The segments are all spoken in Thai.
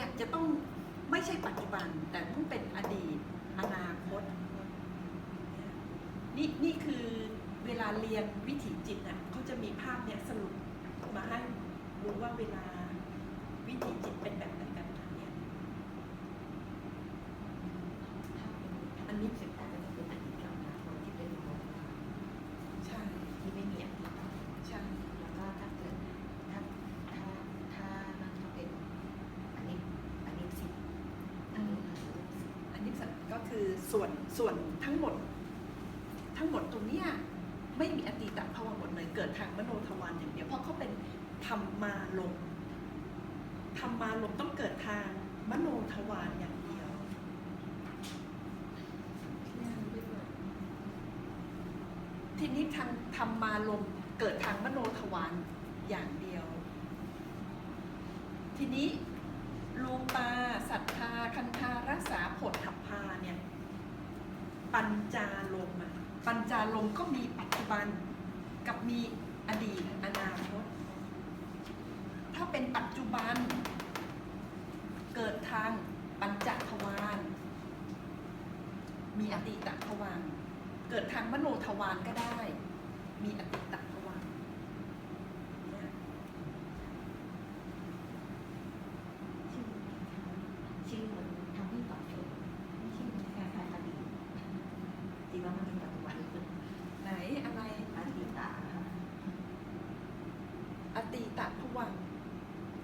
เนี่ยจะต้องไม่ใช่ปัจจุบัน แต่ต้องเป็นอดีต อนาคต นี่นี่คือเวลาเรียนวิถีจิตอะเขาจะมีภาพเนี่ยสรุปมาให้รู้ว่าเวลาวิถีจิตเป็นแบบไหนกันเนี่ยอันนี้เป็นอดีตกับอนาคตที่เป็นมโนภาพ ใช่ ที่ไม่มีอดีต ใช่ แล้วก็ถ้าเกิดถ้าถ้าถ้านั่นก็เป็นอันนี้อันนี้สิบอันนี้อันนี้สิบ อันนี้ก็ คือส่วนส่วนทั้งหมด ทั้งหมดตรงเนี้ยไม่มีอดีตภาวะหมดเลยเกิดทางมโนทวารอย่างเดียวเพราะเขาเป็นธรรมาลมธรรมาลมต้องเกิดทางมโนทวารอย่างเดียวทีนี้ทางธรรมาลมเกิดทางมโนทวารอย่างเดียว ทีนี้รูปาสัทธารักษาผลหัพพาเนี่ย ปัญจาลมอะปัญจาลมก็มีปัจจุบันกับมีอดีตอนาคต ถ้าเป็นปัจจุบัน เกิดทางปัญจทวารมีอดีตทวารเกิดทางมโนทวารก็ได้ มีอดีตทวารเนี่ย ชื่อมันทำให้ตอบโจทย์ไม่ใช่มันแค่แค่อดีตจริงว่ามันเป็นปัจจุบัน ไหนอะไร อดีตอะค่ะ อดีตทวาร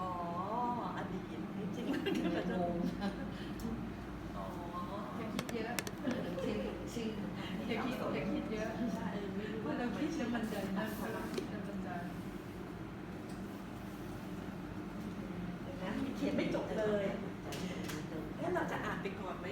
อ๋ออดีตนี่จริงงงอ๋ออย่าคิดเยอะชื่อชื่อมันทำให้อย่าตอบคิดโจทอย่าย์คิดเยอะใช่ไม่รู้เพราะเราคิดจะมันจะนั่นพลังคิดจะมันจะเดี๋ยวนะเขียนไม่จบเลยแล้วเราจะอ่านไปก่อนไหมหรือยังไง